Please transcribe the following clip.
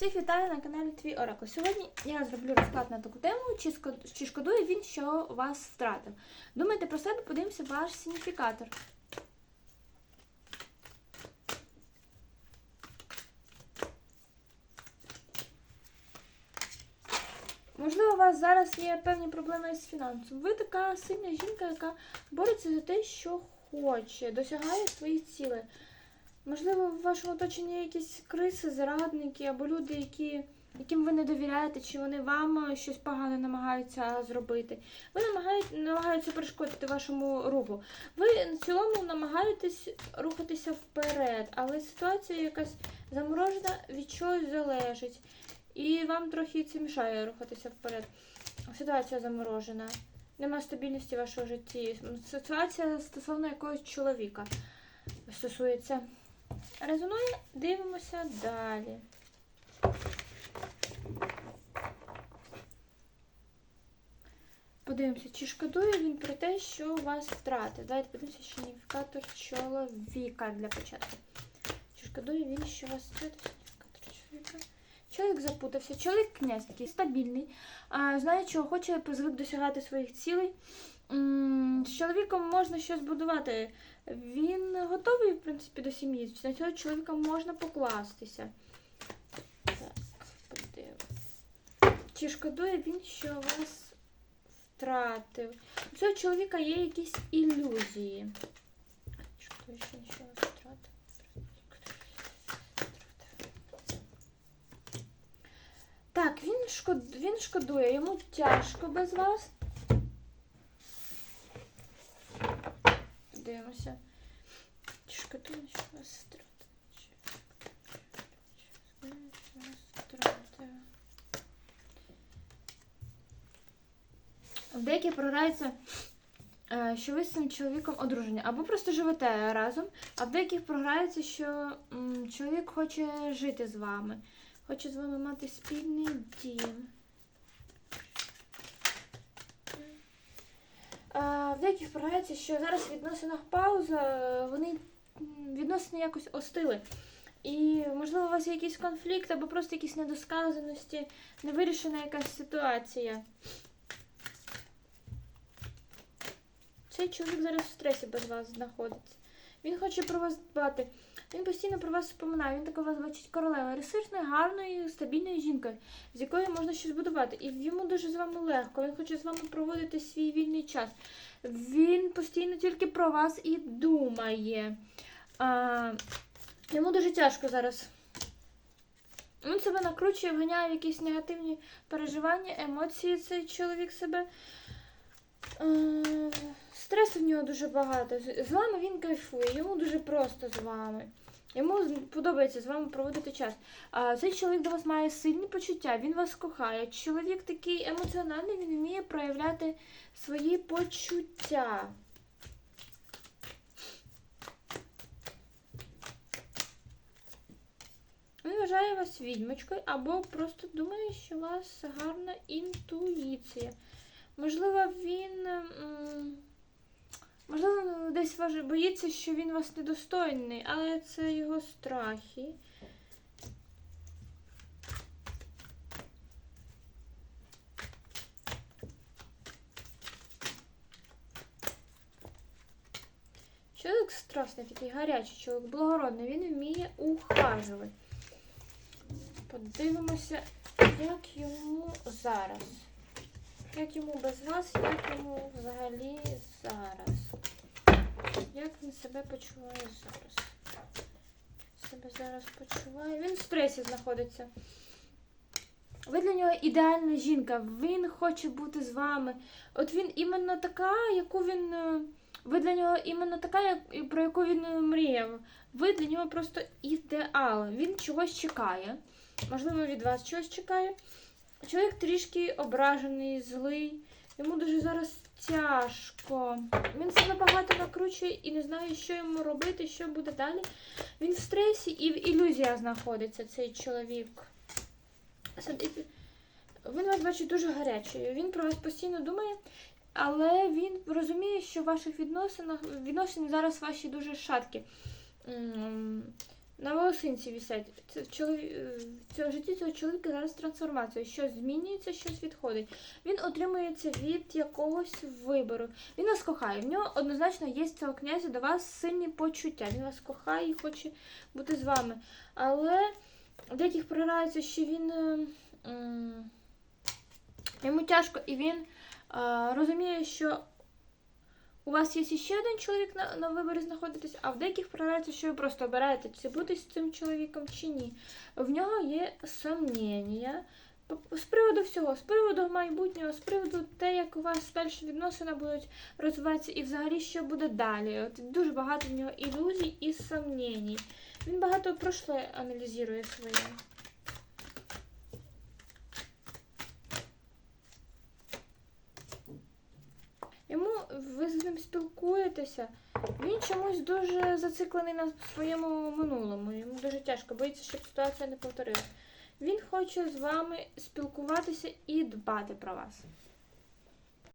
Всіх вітаю на каналі Твій Оракул. Сьогодні я зроблю розклад на таку тему, чи, шкодує він, що вас втратив. Думайте про себе, подивимося ваш сигніфікатор. Можливо, у вас зараз є певні проблеми з фінансом. Ви така сильна жінка, яка бореться за те, що хоче, досягає своїх цілей. Можливо, в вашому оточенні якісь криси, зрадники або люди, які, яким ви не довіряєте, чи вони вам щось погане намагаються зробити. Ви намагаєте, намагаються перешкодити вашому руху. Ви в цілому намагаєтесь рухатися вперед, але ситуація якась заморожена від чогось залежить. І вам трохи це мішає рухатися вперед. Ситуація заморожена. Нема стабільності в вашому житті. Ситуація стосовно якогось чоловіка стосується. Резонує, дивимося далі. Подивимося, чи шкодує він про те, що вас втратив. Давайте подивимося сигніфікатор чоловіка для початку. Чи шкодує він, що вас втратив? Сигніфікатор чоловіка. Чоловік запутався, чоловік князь такий стабільний, а, знає, чого хоче, звик досягати своїх цілей. З чоловіком можна щось будувати. Він готовий, в принципі, до сім'ї. На цього чоловіка можна покластися. Так, подивимо. Чи шкодує він, що вас втратив? У цього чоловіка є якісь ілюзії. Шкодує, що що вас втратив? Так, він шкодує, йому тяжко без вас. Дивимося. Чи шкодує, що вас втратив? Чи шкодує, що? В деяких програється, е, що ви з цим чоловіком одружені, або просто живете разом, а в деяких програється, що чоловік хоче жити з вами, хоче з вами мати спільний дім. В що зараз в відносинах пауза, е, вони відносини якось остили. І, можливо, у вас є якийсь конфлікт або просто якісь недосказаності, невирішена якась ситуація. Цей чоловік зараз в стресі без вас знаходиться. Він хоче про вас дбати. Він постійно про вас споминає. Він тако вас бачить королева, ресурсної, гарної, стабільної жінки, з якою можна щось будувати. І йому дуже з вами легко. Він хоче з вами проводити свій вільний час. Він постійно тільки про вас і думає. А, йому дуже тяжко зараз. Він себе накручує, вганяє в якісь негативні переживання, емоції цей чоловік себе. Е, Стресу в нього дуже багато. З вами він кайфує, йому дуже просто з вами. Йому подобається з вами проводити час. А цей чоловік до вас має сильні почуття, він вас кохає. Чоловік такий емоціональний, він вміє проявляти свої почуття. Він вважає вас відьмочкою або просто думає, що у вас гарна інтуїція. Можливо, він. Можливо, десь боїться, що він вас недостойний, але це його страхи. Чоловік страшний, такий гарячий чоловік, благородний, він вміє ухажувати. Подивимося, як йому зараз. Як йому без вас, як йому взагалі зараз? Як він себе почуває зараз? Себе зараз почуває. Він в стресі знаходиться. Ви для нього ідеальна жінка. Він хоче бути з вами. От він іменно така, яку він. е, Ви для нього іменно така, про яку він е, мріяв. Ви для нього просто ідеал. Він чогось чекає. Можливо, від вас чогось чекає. Чоловік трішки ображений, злий. Йому дуже зараз тяжко. Він себе багато накручує і не знає, що йому робити, що буде далі. Він в стресі і в ілюзіях знаходиться цей чоловік. Він вас бачить дуже гарячою. Він про вас постійно думає, але він розуміє, що в ваших відносинах відносини зараз ваші дуже шаткі. На волосинці вісять. Це в, чолові... е, в цьому житті цього чоловіка зараз трансформація. Щось змінюється, щось відходить. Він отримується від якогось вибору. Він вас кохає. В нього однозначно є з цього князя до вас сильні почуття. Він вас кохає і хоче бути з вами. Але в деяких проявляється, що він. е, Йому тяжко, і він е, розуміє, що у вас є ще один чоловік на, на виборі знаходитись, а в деяких проявляється, що ви просто обираєте, чи бути з цим чоловіком, чи ні. В нього є сумніння з приводу всього, з приводу майбутнього, з приводу те, як у вас далі відносини будуть розвиватися, і взагалі що буде далі. От дуже багато в нього ілюзій і сумнінь. Він багато прошле аналізує своє. Йому ви з ним спілкуєтеся. Він чомусь дуже зациклений на своєму минулому. Йому дуже тяжко, боїться, щоб ситуація не повторилась. Він хоче з вами спілкуватися і дбати про вас.